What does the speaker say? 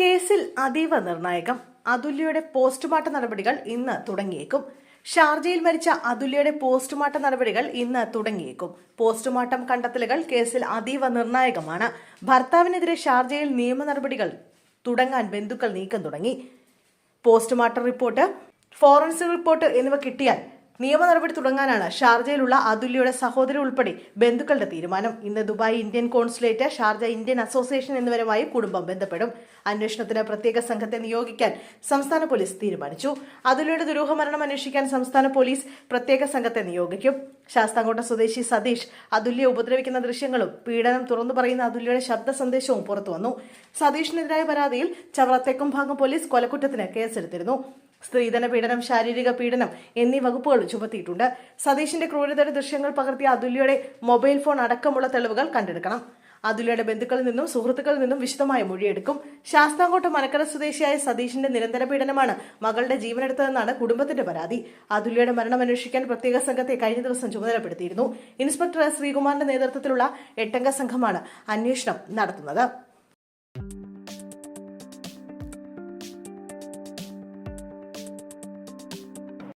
കേസിൽ അതീവ നിർണായകം. അതുല്യയുടെ പോസ്റ്റ്മോർട്ടം നടപടികൾ ഇന്ന് തുടങ്ങിയേക്കും. ഷാർജയിൽ മരിച്ച അതുല്യയുടെ പോസ്റ്റ്മോർട്ടം നടപടികൾ ഇന്ന് തുടങ്ങിയേക്കും. പോസ്റ്റ്മോർട്ടം കണ്ടെത്തലുകൾ കേസിൽ അതീവ നിർണായകമാണ്. ഭർത്താവിനെതിരെ ഷാർജയിൽ നിയമ നടപടികൾ തുടങ്ങാൻ ബന്ധുക്കൾ നീക്കം തുടങ്ങി. പോസ്റ്റ്മോർട്ടം റിപ്പോർട്ട് ഫോറൻസിക് റിപ്പോർട്ട് എന്നിവ കിട്ടിയാൽ നിയമ നടപടി തുടങ്ങാനാണ് ഷാർജയിലുള്ള അതുല്യയുടെ സഹോദരി ഉൾപ്പെടെ ബന്ധുക്കളുടെ തീരുമാനം. ഇന്ന് Dubai Indian consulate Sharjah Indian association എന്നിവരുമായി കുടുംബം ബന്ധപ്പെടും. അന്വേഷണത്തിന് പ്രത്യേക സംഘത്തെ നിയോഗിക്കാൻ സംസ്ഥാന പോലീസ് തീരുമാനിച്ചു. അതുല്യയുടെ ദുരൂഹമരണം അന്വേഷിക്കാൻ സംസ്ഥാന പോലീസ് പ്രത്യേക സംഘത്തെ നിയോഗിക്കും. ശാസ്താംകോട്ട സ്വദേശി സതീഷ് അതുല്യ ഉപദ്രവിക്കുന്ന ദൃശ്യങ്ങളും പീഡനം തുറന്നു പറയുന്ന അതുല്യയുടെ ശബ്ദ സന്ദേശവും പുറത്തുവന്നു. സതീഷിനെതിരായ പരാതിയിൽ ചവറ ഭാഗം പോലീസ് കൊലക്കുറ്റത്തിന് കേസെടുത്തിരുന്നു. സ്ത്രീധന പീഡനം ശാരീരിക പീഡനം എന്നീ വകുപ്പുകൾ ചുമത്തിയിട്ടുണ്ട്. സതീഷിന്റെ ക്രൂരതയുടെ ദൃശ്യങ്ങൾ പകർത്തിയ അതുല്യയുടെ മൊബൈൽ ഫോൺ അടക്കമുള്ള തെളിവുകൾ കണ്ടെടുക്കണം. അതുല്യയുടെ ബന്ധുക്കളിൽ നിന്നും സുഹൃത്തുക്കളിൽ നിന്നും വിശദമായ മൊഴിയെടുക്കും. ശാസ്താംകോട്ട മനക്കര സ്വദേശിയായ സതീഷിന്റെ നിരന്തര പീഡനമാണ് മകളുടെ ജീവനെടുത്തതെന്നാണ് കുടുംബത്തിന്റെ പരാതി. അതുല്യയുടെ മരണം അന്വേഷിക്കാൻ പ്രത്യേക സംഘത്തെ കഴിഞ്ഞ ദിവസം ചുമതലപ്പെടുത്തിയിരുന്നു. ഇൻസ്പെക്ടർ ശ്രീകുമാറിന്റെ നേതൃത്വത്തിലുള്ള എട്ടംഗ സംഘമാണ് അന്വേഷണം നടത്തുന്നത്.